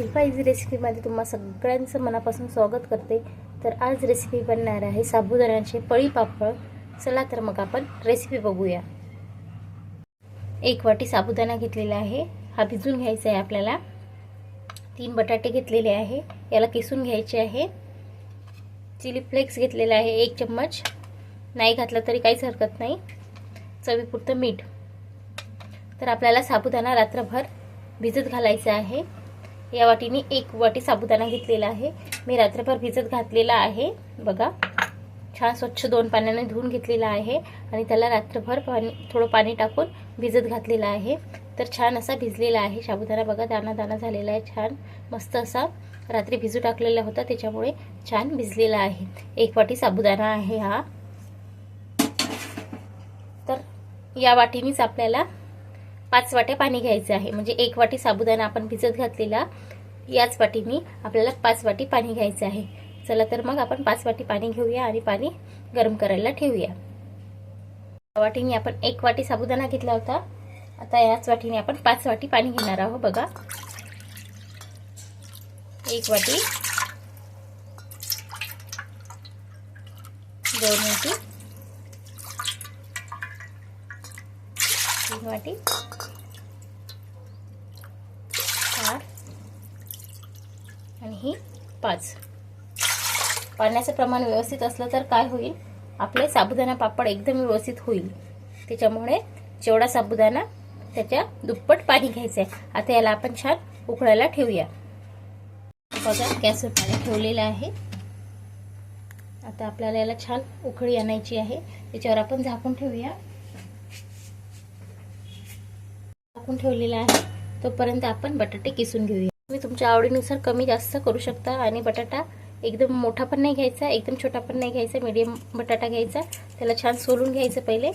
नमस्कार शिल्पा इझी रेसिपीमध्ये तुम्हा सगळ्यांचं मनापासून स्वागत करते. तर आज रेसिपी बनणार आहे साबुदाण्याचे पळी पापड. चला तर मग आपण रेसिपी बघूया. एक वाटी साबुदाणा घेतलेला आहे. हा भिजून घ्यायचा आहे आपल्याला. तीन बटाटे घेतलेले आहे. याला किसून घ्यायचे आहे. चिली फ्लेक्स घेतलेला आहे एक चम्मच. नाही घातला तरी काहीच हरकत नाही. चवीपुरतं मीठ. तर आपल्याला साबुदाणा रात्रभर भिजत घालायचा आहे. या वाटीने एक वाटी साबुदाणा घेतलेला आहे. मी रात्रभर भिजत घातलेला आहे. बघा छान स्वच्छ दोन पाण्याने धुवून घेतलेला आहे आणि त्याला रात्रभर पाणी थोडं पाणी टाकून भिजत घातलेला आहे. तर छान असा भिजलेला आहे. साबुदाणा बघा दाना दाना झालेला आहे. छान मस्त असा रात्री भिजू टाकलेला होता त्याच्यामुळे छान भिजलेला आहे. एक वाटी साबुदाणा आहे हा. तर या वाटीनीच आपल्याला पाच वाट्या पाणी घ्यायचं आहे. म्हणजे एक वाटी साबुदाणा आपण भिजत घातलेला याच वाटीनी आपल्याला पाच वाटी पाणी घ्यायचं आहे. चला तर मग आपण पाच वाटी पाणी घेऊया आणि पाणी गरम करायला ठेवूया. वाटीने आपण एक वाटी साबुदाणा घेतला होता. आता याच वाटीने आपण पाच वाटी पाणी घेणार आहोत बघा. एक वाटी दोन वाटी. एक वाटी. चार. आणि ही पाच. पाण्याचं प्रमाण व्यवस्थित असलं तर काय होईल? आपले साबुदाणा पापड एकदम व्यवस्थित होईल. त्याच्यामुळे जेवढा साबुदाणा त्याच्या दुप्पट पाणी घ्यायचं आहे आता याला आपण छान उकळायला ठेवूया. बघा गॅसवर पाणी ठेवलेलं आहे. आता आपल्याला याला छान उकळी आणायची आहे. त्याच्यावर आपण झाकून ठेवूया. झाकून ठेवलेला आहे. तोपर्यंत आपण बटाटे किसून घेऊया. तुम्ही तुमच्या आवडीनुसार कमी जास्त करू शकता आणि बटाटा एकदम मोठा पण नाही घ्यायचा एकदम छोटा पण नाही घ्यायचा मीडियम बटाटा घ्यायचा. त्याला छान सोलून घ्यायचं पहिले.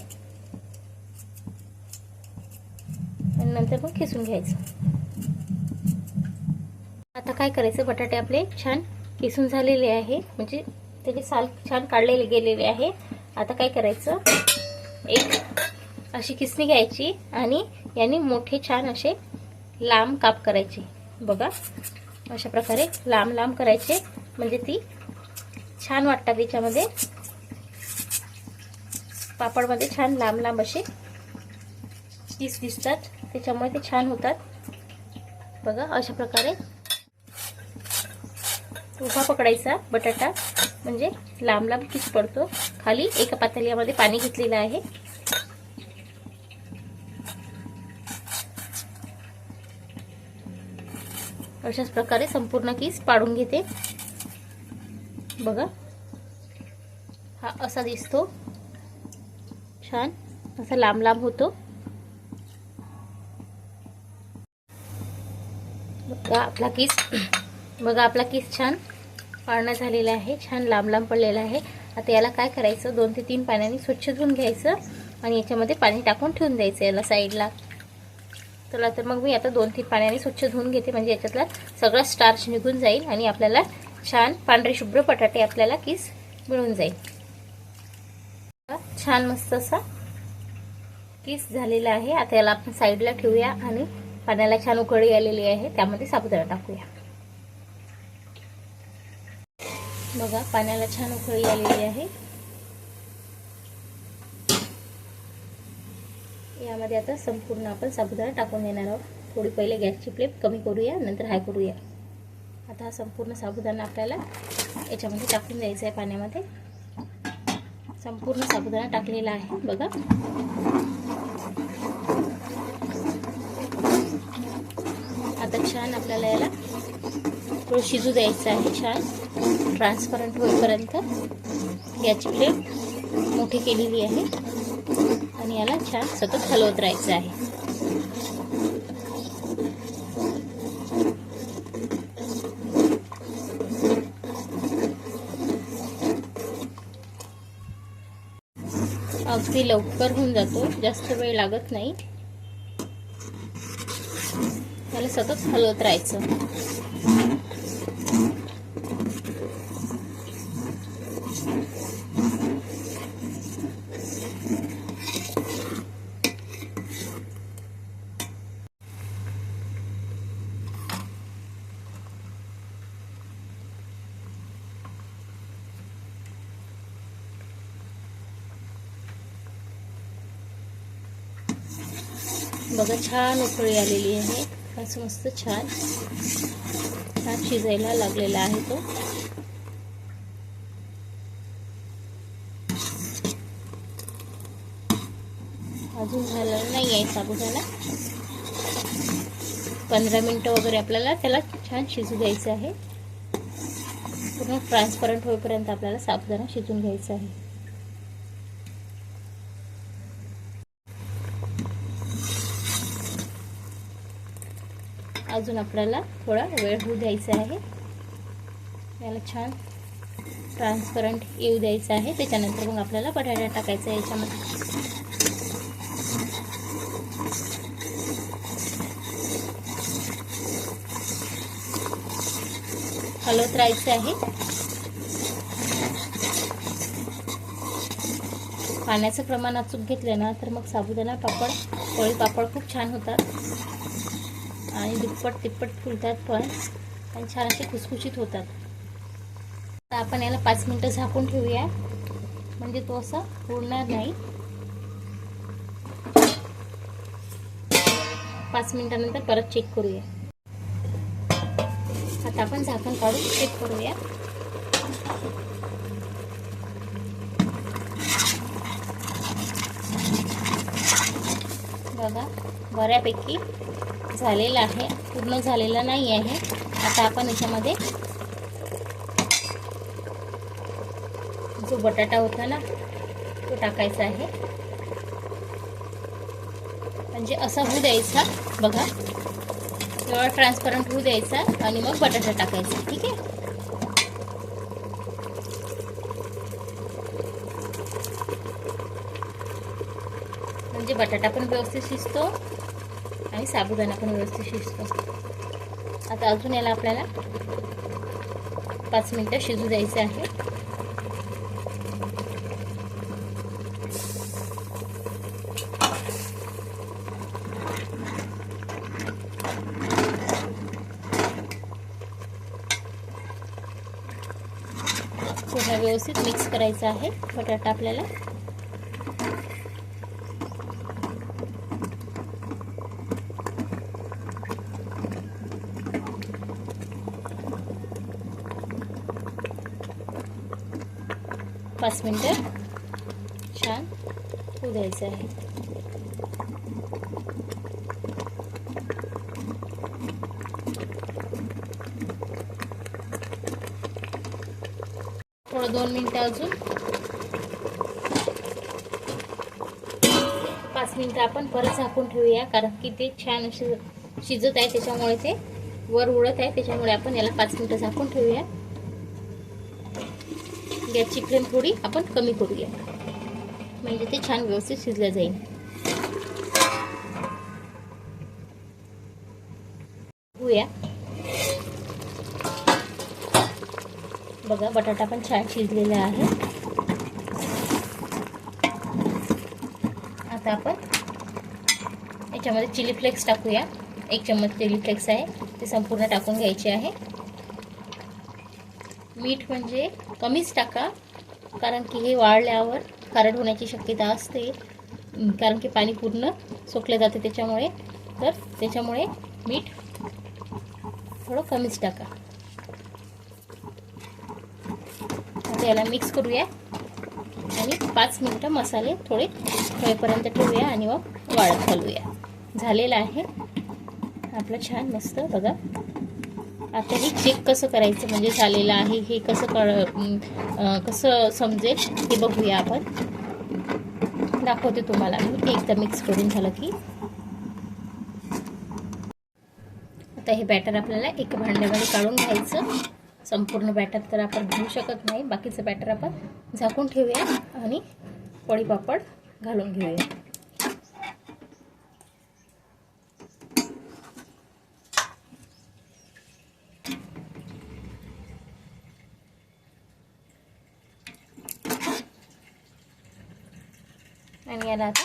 आणि नंतर मग किसून घ्यायचं. आता काय करायचं? बटाटे आपले छान किसून झालेले आहे. म्हणजे त्याचे साल छान काढलेले गेलेले आहे. आता काय करायचं? एक अशी किसणी घ्यायची आणि याने मोठे छान असे लांब काप करायचे. बघा अशा प्रकारे लांब लांब करायचे. म्हणजे ती छान वाटतात त्याच्यामध्ये पापडमध्ये छान लांब लांब असे पीस दिसतात. त्याच्यामुळे ते छान होतात. बघा अशा प्रकारे उभा पकडायचा बटाटा. म्हणजे लांब लांब पीस पडतो. खाली एका पातळ्यामध्ये पाणी घेतलेलं आहे. अशाच प्रकारे संपूर्ण केस पाडून घेते. बघा. हा असा दिसतो. छान. असा लांब लांब होतो. बघा आपला केस. बघा आपला केस छान पाळणं झालेला आहे. छान लांब लांब पडलेला आहे. आता याला काय करायचं? दोन ते तीन पाण्याने स्वच्छ धुवून घ्यायचं आणि याच्यामध्ये पाणी टाकून ठेवून द्यायचं याला साईडला चला तर मग मी आता दोन तीन पाण्याने स्वच्छ धुवून घेते. म्हणजे याच्यातला सगळा स्टार्च निघून जाईल आणि आपल्याला छान पांढरे शुभ्र बटाटे आपल्याला किस मिळून जाईल. छान मस्त असा किस झालेला आहे. आता याला आपण साईडला ठेवूया आणि पाण्याला छान उकळी आलेली आहे. त्यामध्ये साबुदाणा टाकूया. बघा पाण्याला छान उकळी आलेली आहे. यामध्ये आता संपूर्ण आपण साबुदाणा टाकून देणार आहोत. थोडी पहिले गॅसची फ्लेम कमी करूया नंतर हाय करूया. आता हा संपूर्ण साबुदाणा आपल्याला याच्यामध्ये टाकून द्यायचा आहे पाण्यामध्ये. संपूर्ण साबुदाणा टाकलेला आहे बघा. आता छान आपल्याला याला थोडं शिजू द्यायचं आहे छान. ट्रान्सपरंट होईपर्यंत याची प्लेट मोठी केलेली आहे. आणि याला छान सतत हलवत राहायचं आहे. अगदी लवकर होऊन जातो. जास्त वेळ लागत नाही. त्याला सतत हलवत राहायचं. बघा छान उकळी आलेली आहे. असं मस्त छान. छान शिजायला लागलेला आहे तो. अजून झालं नाही आहे साबुदाणा. पंधरा मिनटं वगैरे आपल्याला त्याला छान शिजू द्यायचं आहे. पूर्ण ट्रान्सपरंट होईपर्यंत आपल्याला साबुदाणा शिजून घ्यायचा आहे. अजून आपल्याला थोडा वेळ होऊ द्यायचा आहे. याला छान ट्रान्सपरंट येऊ द्यायचं आहे. त्याच्यानंतर मग आपल्याला बटाटा टाकायचा आहे याच्यामध्ये. हलवत राहायचं आहे. पाण्याचं प्रमाण अचूक घेतलं ना तर मग साबुदाणा पापड पोळी पापड खूप छान होतात. आणि दुप्पट तिप्पट फुलतात पण आणि छान असे खुसखुशीत होतात. तर आपण याला पाच मिनटं झाकून ठेवूया. म्हणजे तो असा उडणार नाही. पाच मिनटानंतर परत चेक करूया. आता आपण झाकण काढून चेक करूया. बघा बऱ्यापैकी झालेला आहे. पूर्ण झालेला नाही आहे. आता आपण याच्यामध्ये जो बटाटा होता ना तो टाकायचा आहे. म्हणजे असा होऊ द्यायचा. बघा. तेवढा ट्रान्सपरंट होऊ द्यायचा आणि मग बटाटा टाकायचा. ठीक आहे? म्हणजे बटाटा पण व्यवस्थित शिजतो. आणि साबुदाणा पण व्यवस्थित शिजतो. आता अजून याला आपल्याला पाच मिनटं शिजू द्यायचं आहे. व्यवस्थित मिक्स करायचं आहे. बटाटा आपल्याला पाच मिनटं. छान. होऊ द्यायचं आहे. थोडं दोन मिनटं अजून. पाच मिनटं आपण परत झाकून ठेवूया कारण की ते छान शिजत आहे त्याच्यामुळे ते वर उडत आहे त्याच्यामुळे आपण याला पाच मिनटं झाकून ठेवूया. गॅसची फ्लेम थोडी आपण कमी करूया. म्हणजे ते छान व्यवस्थित शिजलं जाईल. बघूया. बघा बटाटा पण छान शिजलेला आहे. आता आपण याच्यामध्ये चिली फ्लेक्स टाकूया. एक चम्मच चिली फ्लेक्स आहे ते संपूर्ण टाकून घ्यायचे आहे. मीठ म्हणजे कमीच टाका कारण की हे वाळल्यावर खारट होण्याची शक्यता असते. कारण की पाणी पूर्ण सोकले जाते त्याच्यामुळे. तर त्याच्यामुळे मीठ थोडं कमीच टाका. आता याला मिक्स करूया आणि पाच मिनटं मसाले थोडे थोडेपर्यंत ठेवूया आणि मग वाळत घालूया. झालेलं आहे. आपलं छान मस्त बघा. आता हे चेक कसं करायचं? म्हणजे झालेलं आहे. हे कसं कळ कसं समजेल? हे बघूया आपण. दाखवते तुम्हाला. मी एकदा मिक्स करून झालं की. आता हे बॅटर आपल्याला एका भांड्यामध्ये काढून घ्यायचं. संपूर्ण बॅटर तर आपण घेऊ शकत नाही. बाकीचं बॅटर आपण झाकून ठेवूया आणि पोळी पापड घालून घेऊया आणि याला आता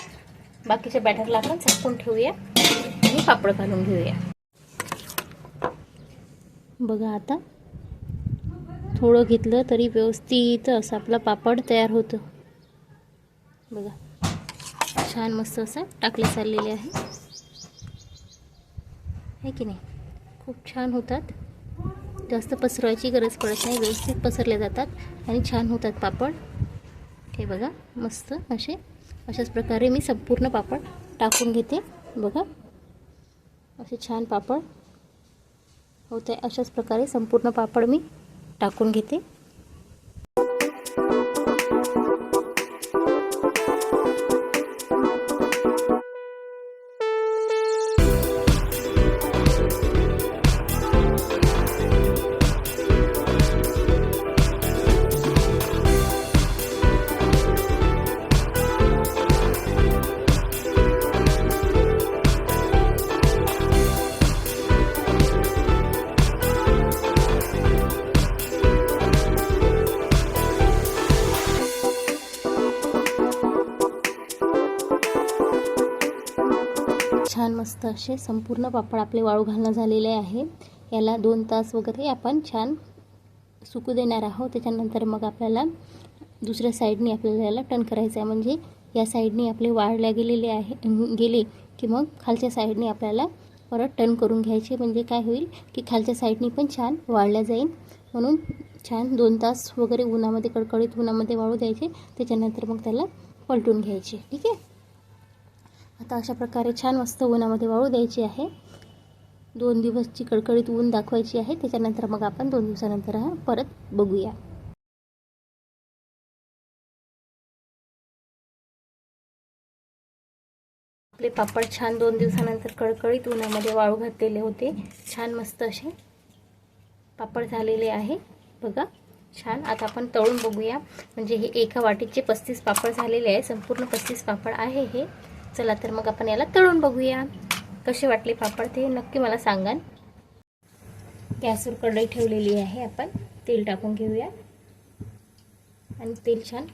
बाकीच्या बॅटरला आपण झाकून ठेवूया आणि पापड घालून घेऊया. बघा आता थोडं घेतलं तरी व्यवस्थित असं आपला पापड तयार होतं. बघा छान मस्त असं टाकले चाललेले आहे. आहे की नाही? खूप छान होतात. जास्त पसरवायची गरज पडत नाही व्यवस्थित पसरले जातात आणि छान होतात पापड. हे बघा मस्त असे अशाच प्रकारे मी संपूर्ण पापड टाकून घेते. बघा. असे छान पापड होते अशाच प्रकारे संपूर्ण पापड मी टाकून घेते. मस्त असे संपूर्ण पापड आपले वाळू घालणं झालेले आहे. याला दोन तास वगैरे आपण छान सुकू देणार आहोत. त्याच्यानंतर मग आपल्याला दुसऱ्या साईडने आपल्याला याला टर्न करायचं आहे. म्हणजे या साईडने आपले वाळल्या गेलेले आहे गेले की मग खालच्या साईडने आपल्याला परत टर्न करून घ्यायचे. म्हणजे काय होईल की खालच्या साईडने पण छान वाळल्या जाईल. म्हणून छान दोन तास वगैरे उन्हामध्ये कडकडीत उन्हामध्ये वाळू द्यायचे. त्याच्यानंतर मग त्याला पलटून घ्यायचे. ठीक आहे? आता अशा प्रकारे छान मस्त उन्हामध्ये वाळू द्यायची आहे. दोन दिवसची कडकडीत ऊन दाखवायची आहे. त्याच्यानंतर मग आपण दोन दिवसानंतर हा परत बघूया. आपले पापड छान दोन दिवसानंतर कडकडीत उन्हामध्ये वाळू घातलेले होते. छान मस्त असे पापड झालेले आहे. बघा छान. आता आपण तळून बघूया. म्हणजे हे एका वाटीचे पस्तीस पापड झालेले आहे. संपूर्ण पस्तीस पापड आहे हे. चला तर मग आपण याला तळून बघूया. कसे वाटले पापड ते नक्की मला सांगा गॅसवर कढई ठेवलेली आहे आपण. तेल टाकून घेऊया. आणि तेल छान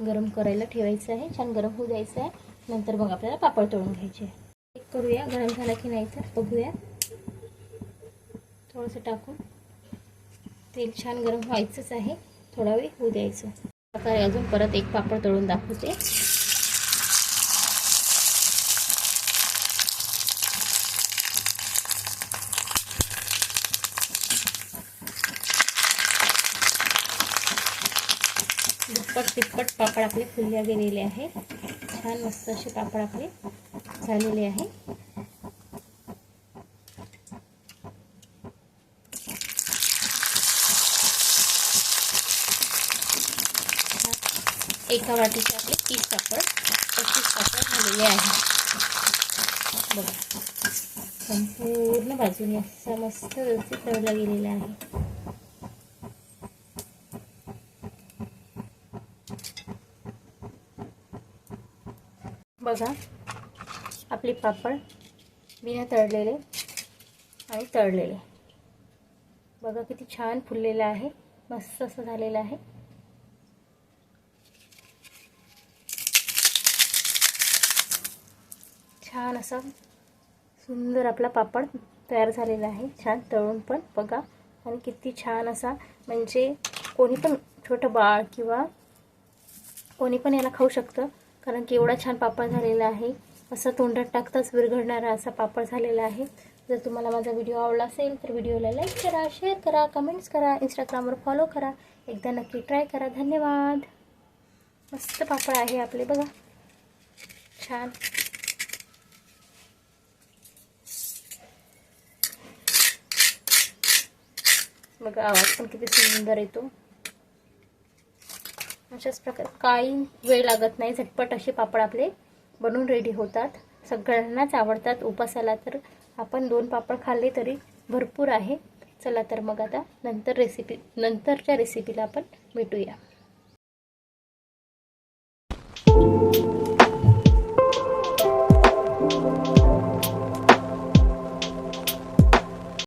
गरम करायला ठेवायचं आहे. छान गरम होऊ द्यायचं आहे. नंतर मग आपल्याला पापड तळून घ्यायचे. चेक करूया. गरम झाला की नाही तर बघूया. थोडंसं टाकून. तेल छान गरम व्हायचंच आहे. थोडा वेळ होऊ द्यायचं. प्रकारे अजून परत एक पापड तळून दाखवते. तिप्पट तिप्पट पापड आपले फुलल्या गेलेले आहे. छान मस्त असे पापड आपले झालेले आहे. एका वाटीचे आपले तीस पापड पस्तीस पापड झालेले आहे. बघा संपूर्ण बाजूने असा मस्त व्यवस्थित तळला गेलेला आहे. बघा आपले पापड बिना तळलेले आणि तळलेले. बघा किती छान फुललेलं आहे मस्त असं झालेलं आहे. छान असा सुंदर आपला पापड तयार झालेला आहे छान तळून पण बघा. आणि किती छान असा म्हणजे कोणी पण छोटं बाळ किंवा कोणी पण याला खाऊ शकतं. कारण की एवढा छान पापड झालेला आहे. असं तोंडात टाकताच विरघडणारा असा पापड झालेला आहे. जर तुम्हाला माझा व्हिडिओ आवडला असेल तर व्हिडिओला लाईक करा शेअर करा कमेंट्स करा इंस्टाग्रामवर फॉलो करा. एकदा नक्की ट्राय करा. धन्यवाद. मस्त पापड आहे आपले बघा. छान. बघा आवाज पण किती सुंदर येतो. अशाच प्रकारे काही वेळ लागत नाही. झटपट असे पापड आपले बनवून रेडी होतात. सगळ्यांनाच आवडतात. उपासाला तर आपण दोन पापड खाल्ले तरी भरपूर आहे. चला तर मग आता नंतर रेसिपी नंतरच्या रेसिपीला आपण भेटूया.